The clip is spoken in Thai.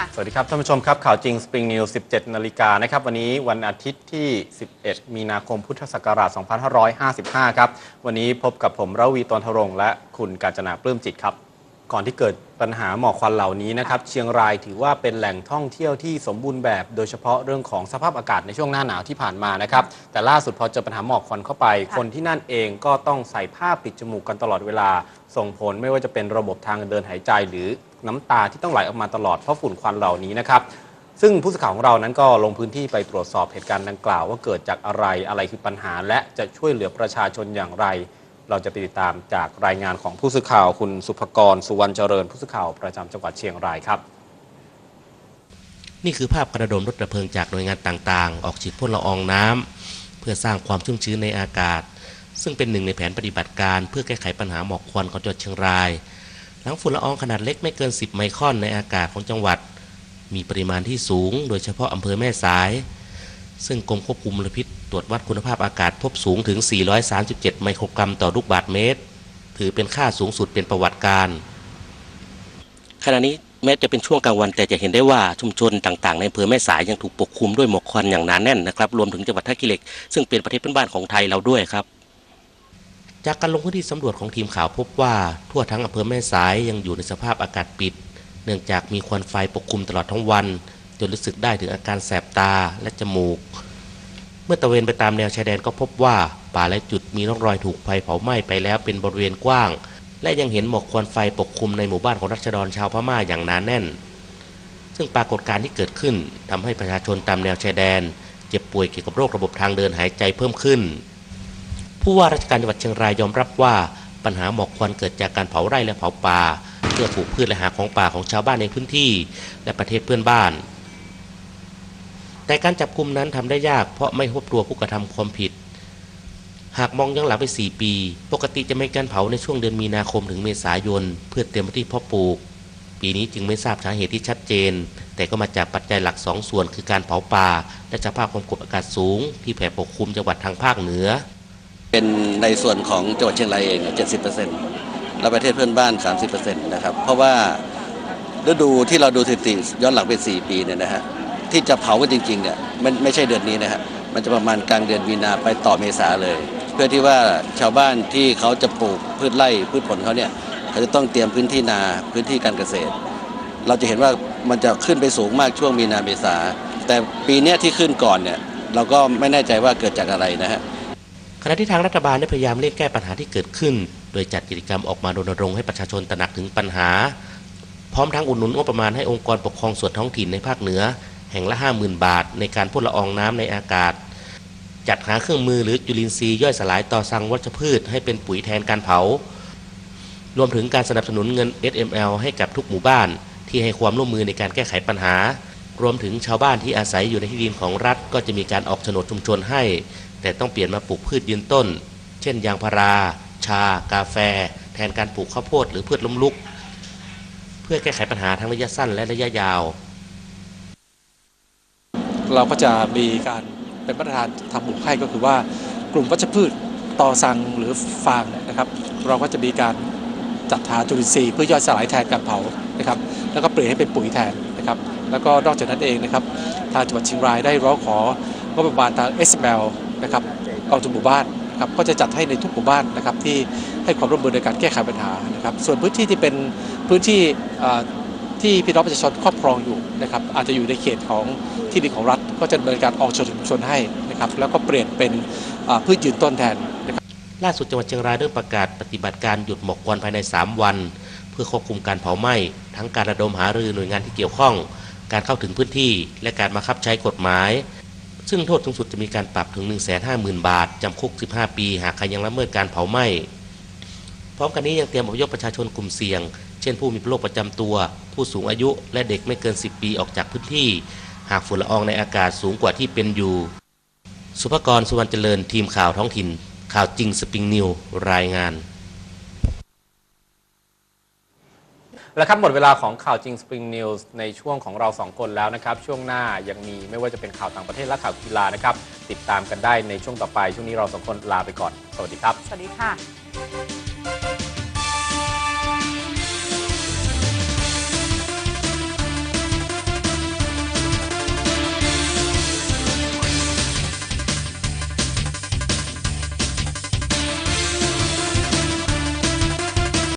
ค่ะสวัสดีครับท่านผู้ชมครับข่าวจริง Spring News 17 นาฬิกานะครับวันนี้วันอาทิตย์ที่ 11 มีนาคมพุทธศักราช 2555 ครับ วันนี้พบกับผมระวีตนทรงค์และคุณกาญจนาปลื้มจิตครับ ก่อนที่เกิดปัญหาหมอกควันเหล่านี้นะครับ เชียงรายถือว่าเป็นแหล่งท่องเที่ยวที่สมบูรณ์แบบ โดยเฉพาะเรื่องของสภาพอากาศในช่วงหน้าหนาวที่ผ่านมานะครับ แต่ล่าสุดพอเจอปัญหาหมอกควันเข้าไปค่ะคนที่นั่นเองก็ต้องใส่ผ้าปิดจมูกกันตลอดเวลา ส่งผลไม่ว่าจะเป็นระบบทางเดินหายใจหรือ น้ำตาที่ต้องไหลออกมาตลอดเพราะฝุ่นควันเหล่านี้นะครับซึ่งผู้สื่อข่าวของเรานั้นก็ลงพื้นที่ไปตรวจสอบเหตุการณ์ดังกล่าว ว่าเกิดจากอะไรอะไรคือปัญหา และจะช่วยเหลือประชาชนอย่างไร เราจะไปติดตามจากรายงานของผู้สื่อข่าวคุณสุภกรสุวรรณเจริญ ผู้สื่อข่าวประจำจังหวัดเชียงรายครับ นี่คือภาพกระดมรถดับเพลิงจากหน่วยงานต่างๆ ออกฉีดพ่นละอองน้ำเพื่อสร้างความชุ่มชื้นในอากาศ ซึ่งเป็นหนึ่งในแผนปฏิบัติการ เพื่อแก้ไขปัญหาหมอกควันของจังหวัดเชียงราย หลังฝุ่นละอองขนาดเล็กไม่เกิน 10 ไมครอนในอากาศของจังหวัด มีปริมาณที่สูง โดยเฉพาะอำเภอแม่สาย ซึ่งกรมควบคุมมลพิษตรวจวัดคุณภาพอากาศพบสูงถึง 437 ไมโครกรัมต่อลูกบาศก์เมตร ถือเป็นค่าสูงสุดเป็นประวัติการ ขณะนี้แม้จะเป็นช่วงกลางวันแต่จะเห็นได้ว่าชุมชนต่างๆ ในอำเภอแม่สายยังถูกปกคลุมด้วยหมอกควันอย่างหนาแน่นนะครับรวมถึงจังหวัดท่าขี้เหล็กซึ่งเป็นประเทศเพื่อนบ้านของไทยเราด้วยครับ จากการลงพื้นที่สำรวจของทีมข่าวพบว่าทั่วทั้งอำเภอแม่สายยังอยู่ในสภาพอากาศปิด เนื่องจากมีควันไฟปกคลุมตลอดทั้งวัน จนรู้สึกได้ถึงอาการแสบตาและจมูก เมื่อตะเวนไปตามแนวชายแดนก็พบว่าป่าและจุดมีร่องรอยถูกไฟเผาไหม้ไปแล้วเป็นบริเวณกว้าง และยังเห็นหมอกควันไฟปกคลุมในหมู่บ้านของรัษฎรชาวพม่าอย่างหนาแน่น ซึ่งปรากฏการณ์ที่เกิดขึ้นทำให้ประชาชนตามแนวชายแดน เจ็บป่วยเกี่ยวกับโรคระบบทางเดินหายใจเพิ่มขึ้น ผู้ว่าราชการจังหวัดเชียงรายยอมรับว่าปัญหาหมอกควันเกิดจากการเผาไร่และเผาป่าเพื่อปลูกพืชและหาของป่าของชาวบ้านในพื้นที่ และประเทศเพื่อนบ้าน แต่การจับกลุ่มนั้นทำได้ยากเพราะไม่พบตัวผู้กระทำความผิด หากมองย้อนหลังไป 4 ปี ปกติจะมีการเผาในช่วงเดือนมีนาคมถึงเมษายน เพื่อเตรียมที่เพาะปลูก ปีนี้จึงไม่ทราบสาเหตุที่ชัดเจน แต่ก็มาจากปัจจัยหลัก 2 ส่วน คือการเผาป่า และสภาพความกดอากาศสูง ที่แผ่ปกคลุมจังหวัดทางภาคเหนือ เป็นในส่วนของจังหวัดเชียงรายเองเนี่ย70%แล้วประเทศเพื่อนบ้าน 30%นะครับ เพราะว่าฤดูที่เราดูสถิติย้อนหลังไป 4 ปีเนี่ยนะฮะที่จะเผากันจริงๆเนี่ยมันไม่ใช่เดือนนี้นะฮะมันจะประมาณกลางเดือนมีนาไปต่อเมษาเลย เพื่อที่ว่าชาวบ้านที่เขาจะปลูกพืชไร่พืชผลเขาเนี่ยเขาจะต้องเตรียมพื้นที่นาพื้นที่การเกษตร เราจะเห็นว่ามันจะขึ้นไปสูงมากช่วงมีนาเมษาแต่ปีเนี้ยที่ขึ้นก่อนเนี่ยเราก็ไม่แน่ใจว่าเกิดจากอะไรนะฮะ ขณะที่ทางรัฐบาลได้พยายามเร่งแก้ปัญหาที่เกิดขึ้น โดยจัดกิจกรรมออกมารณรงค์ให้ประชาชนตระหนักถึงปัญหา พร้อมทั้งอุดหนุนงบประมาณให้องค์กรปกครองส่วนท้องถิ่นในภาคเหนือ แห่งละ 50,000 บาท ในการพ่นละอองน้ำในอากาศ จัดหาเครื่องมือหรือจุลินทรีย์ย่อยสลายต่อสังวัชพืช ให้เป็นปุ๋ยแทนการเผา รวมถึงการสนับสนุนเงิน SML ให้กับทุกหมู่บ้าน ที่ให้ความร่วมมือในการแก้ไขปัญหารวมถึงชาวบ้านที่อาศัยอยู่ในที่ดินของรัฐ ก็จะมีการออกโฉนดชุมชนให้ แต่ต้องเปลี่ยนมาปลูกพืชยืนต้น เช่นยางพารา ชา กาแฟ แทนการปลูกข้าวโพดหรือพืชล้มลุก เพื่อแก้ไขปัญหาทั้งระยะสั้นและระยะยาว เราก็จะมีการเป็นมาตรฐานทำปลูกให้ก็คือว่ากลุ่มวัชพืชตอสังหรือฟางนะครับ เราก็จะมีการจัดหาจุลินทรีย์เพื่อย่อยสลายแทนการเผานะครับ แล้วก็เปลี่ยนให้เป็นปุ๋ยแทนนะครับ แล้วก็นอกจากนั้นเองนะครับ ทางจังหวัดเชียงรายได้ร้องของบประมาณทาง SML นะครับกองทุนหมู่บ้านนะครับก็จะจัดให้ในทุกหมู่บ้านนะครับที่ให้ความร่วมมือในการแก้ไขปัญหานะครับส่วนพื้นที่ที่เป็นพื้นที่ที่พี่น้องประชาชนครอบครองอยู่นะครับอาจจะอยู่ในเขตของที่ดินของรัฐ ก็จะดำเนินการออกโฉนชุมชนให้นะครับแล้วก็เปลี่ยนเป็นพืชยืนต้นแทนนะครับล่าสุดจังหวัดเชียงรายเริ่มประกาศปฏิบัติการหยุดหมอกควันภายใน 3 วัน เพื่อควบคุมการเผาไหม้ทั้งการระดมหารือหน่วยงานที่เกี่ยวข้อง การเข้าถึงพื้นที่ และการบังคับใช้กฎหมาย ซึ่งโทษสูงสุดจะมีการปรับถึง 150,000 บาท จำคุก 15 ปี หากใครยังละเมิดการเผาไหม้พร้อมกันนี้ยังเตรียมอพยพประชาชนกลุ่มเสี่ยง เช่นผู้มีโรคประจำตัว ผู้สูงอายุและเด็กไม่เกิน 10 ปีออกจากพื้นที่ หากฝุ่นละอองในอากาศสูงกว่าที่เป็นอยู่ สุภกรสุวรรณเจริญทีมข่าวท้องถิ่น ข่าวจริงสปริงนิวรายงาน และครับหมดเวลาของข่าวจริง Spring News ในช่วงของเราสองคนแล้วนะครับ ช่วงหน้ายังมีไม่ว่าจะเป็นข่าวต่างประเทศและข่าวกีฬานะครับ ติดตามกันได้ในช่วงต่อไป ช่วงนี้เราสองคนลาไปก่อน สวัสดีครับ สวัสดีค่ะ